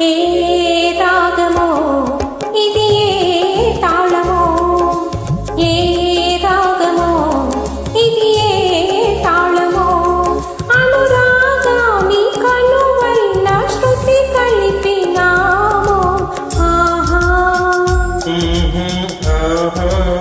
ఏ రాగమో ఇది ఏ తాళమో? ఏ రాగమో ఇది ఏ తాళమో? అనురాగాని కనువల్ల శృతి కలిపినామో. ఆహా. ఆహా.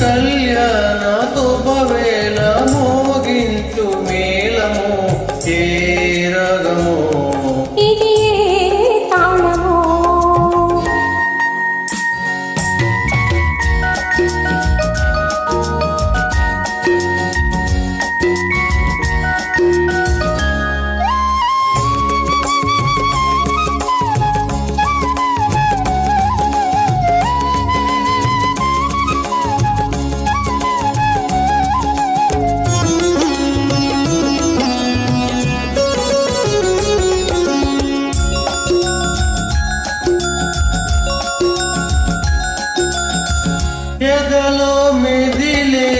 కళ్యాణతో ये दिलों में दिले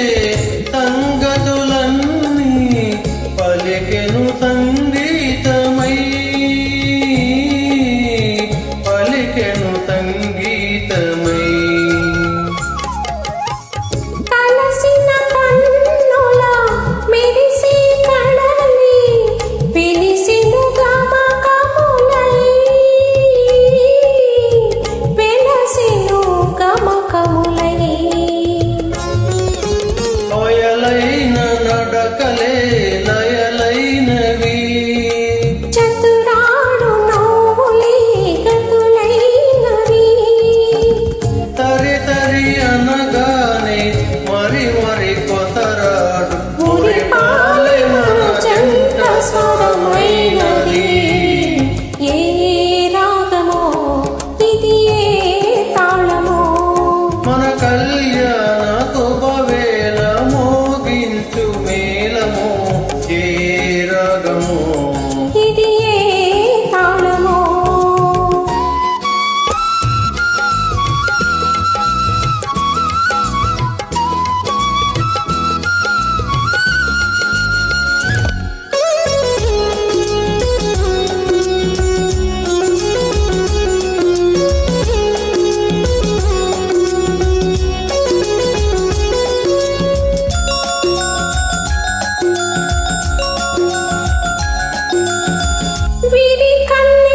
सकले ragamo కన్ని